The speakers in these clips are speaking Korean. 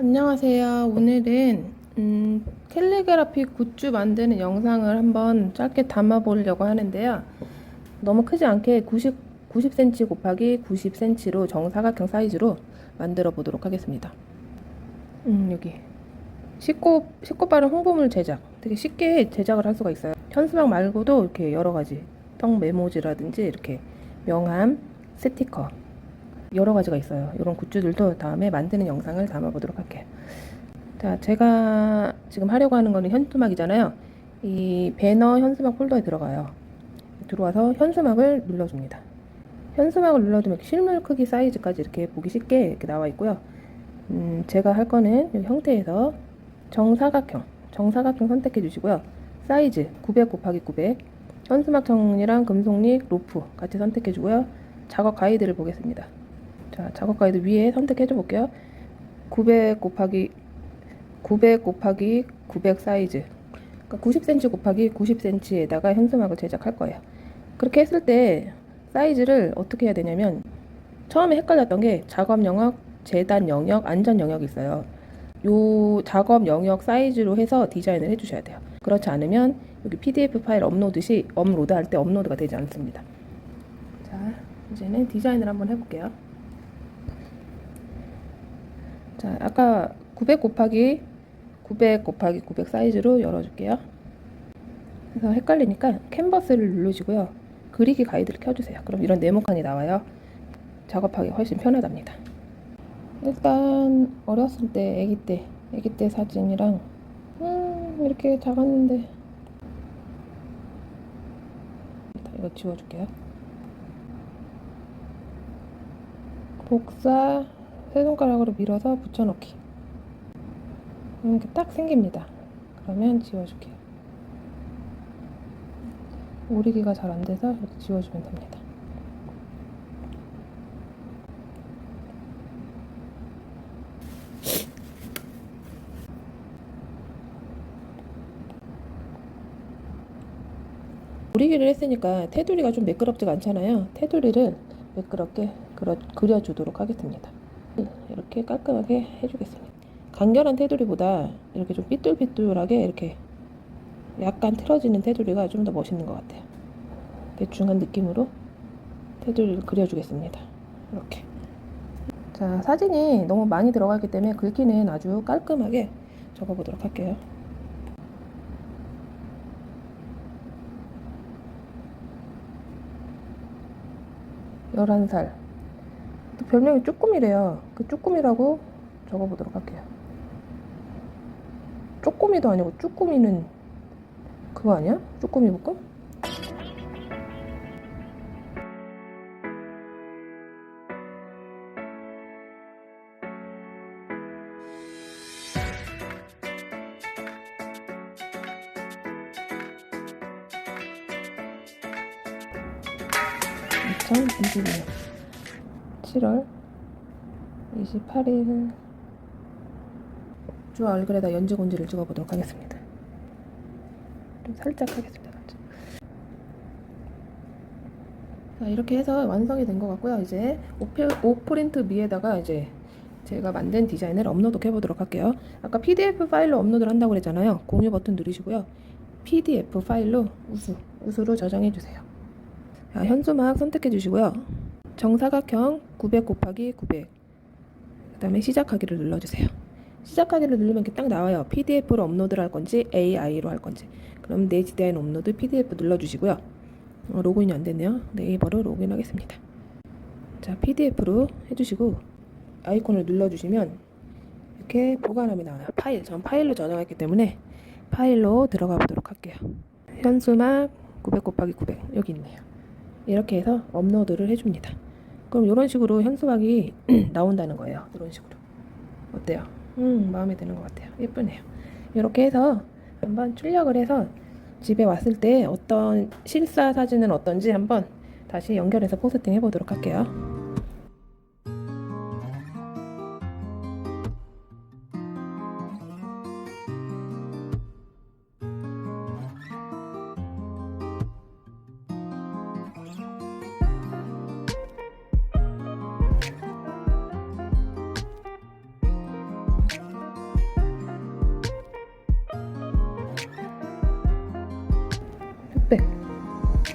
안녕하세요. 오늘은 음, 캘리그라피 굿즈 만드는 영상을 한번 짧게 담아 보려고 하는데요. 너무 크지 않게 90, 90cm 곱하기 90cm로 정사각형 사이즈로 만들어 보도록 하겠습니다. 음, 여기 쉽고, 쉽고 빠른 홍보물 제작 되게 쉽게 제작을 할 수가 있어요. 현수막 말고도 이렇게 여러 가지 턱 메모지라든지 이렇게 명함, 스티커 여러 가지가 있어요. 이런 굿즈들도 다음에 만드는 영상을 담아보도록 할게요. 자, 제가 지금 하려고 하는 거는 현수막이잖아요. 이 배너 현수막 폴더에 들어가요. 들어와서 현수막을 눌러줍니다. 현수막을 눌러두면 실물 크기 사이즈까지 이렇게 보기 쉽게 이렇게 나와 있고요. 음, 제가 할 거는 이 형태에서 정사각형, 정사각형 선택해 주시고요. 사이즈 900 곱하기 900, 현수막 천이랑 금속립, 로프 같이 선택해 주고요. 작업 가이드를 보겠습니다. 자, 작업 가이드 위에 선택해 줘 볼게요. 900 곱하기 900 곱하기 900 사이즈. 그러니까 90cm 곱하기 90cm에다가 현수막을 제작할 거예요. 그렇게 했을 때 사이즈를 어떻게 해야 되냐면 처음에 헷갈렸던 게 작업 영역, 재단 영역, 안전 영역이 있어요. 요 작업 영역 사이즈로 해서 디자인을 해주셔야 돼요. 그렇지 않으면 여기 PDF 파일 업로드 시 업로드 할 때 업로드가 되지 않습니다. 자, 이제는 디자인을 한번 해볼게요. 자, 아까 900 곱하기 900 곱하기 900 사이즈로 열어줄게요. 그래서 헷갈리니까 캔버스를 누르시고요. 그리기 가이드를 켜주세요. 그럼 이런 네모칸이 나와요. 작업하기 훨씬 편하답니다. 일단 어렸을 때, 아기 때, 아기 때 사진이랑 음, 이렇게 작았는데 이거 지워줄게요. 복사 세 손가락으로 밀어서 붙여넣기. 이렇게 딱 생깁니다. 그러면 지워줄게요. 오리기가 잘 안 돼서 이렇게 지워주면 됩니다. 오리기를 했으니까 테두리가 좀 매끄럽지가 않잖아요. 테두리를 매끄럽게 그려, 그려주도록 하겠습니다. 이렇게 깔끔하게 해주겠습니다. 간결한 테두리보다 이렇게 좀 삐뚤삐뚤하게 이렇게 약간 틀어지는 테두리가 좀 더 멋있는 것 같아요. 대충한 느낌으로 테두리를 그려주겠습니다. 이렇게. 자, 사진이 너무 많이 들어가기 때문에 글귀는 아주 깔끔하게 적어보도록 할게요. 열한 살. 또 별명이 쭈꾸미래요. 그 쭈꾸미라고 적어보도록 할게요. 쪼꼬미도 아니고 쭈꾸미는 그거 아니야? 쭈꾸미 볶음? (2022년 7월 28일) 주 얼굴에다 연지 곤지를 찍어보도록 하겠습니다. 좀 살짝 하겠습니다. 자, 이렇게 해서 완성이 된 것 같고요. 이제 오프린트 미에다가 이제 제가 만든 디자인을 업로드 해보도록 할게요. 아까 PDF 파일로 업로드를 한다고 그랬잖아요. 공유 버튼 누르시고요. PDF 파일로 우수, 우수로 저장해 주세요. 자, 현수막 선택해 주시고요. 정사각형 900 곱하기 900. 그 다음에 시작하기를 눌러주세요. 시작하기를 누르면 이렇게 딱 나와요. PDF로 업로드를 할 건지 AI로 할 건지. 그럼 내 디자인 업로드 PDF 눌러주시고요. 어, 로그인이 안 됐네요. 네이버로 로그인하겠습니다. 자, PDF로 해주시고 아이콘을 눌러주시면 이렇게 보관함이 나와요. 파일. 전 파일로 저장했기 때문에 파일로 들어가 보도록 할게요. 현수막 900 곱하기 900 여기 있네요. 이렇게 해서 업로드를 해줍니다. 그럼 이런 식으로 현수막이 나온다는 거예요. 이런 식으로. 어때요? 음, 마음에 드는 것 같아요. 예쁘네요. 이렇게 해서 한번 출력을 해서 집에 왔을 때 어떤 실사 사진은 어떤지 한번 다시 연결해서 포스팅 해보도록 할게요. 흑백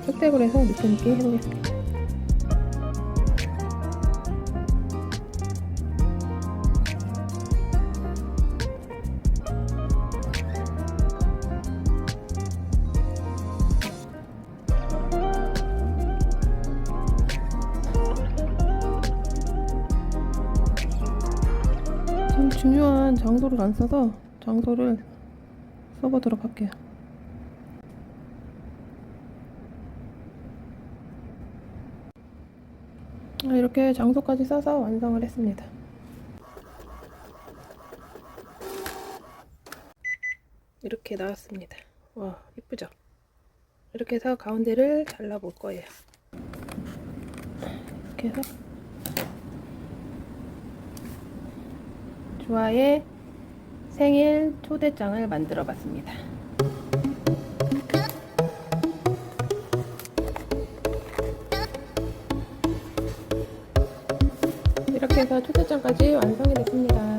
흑백으로 해서 느낌 있게 해보겠습니다 좀 중요한 장소를 안 써서 장소를 써보도록 할게요. 이렇게 장소까지 써서 완성을 했습니다. 이렇게 나왔습니다. 와, 이쁘죠? 이렇게 해서 가운데를 잘라볼 거예요. 이렇게 해서 주아의 생일 초대장을 만들어 봤습니다. 이렇게 해서 초대장까지 완성이 됐습니다.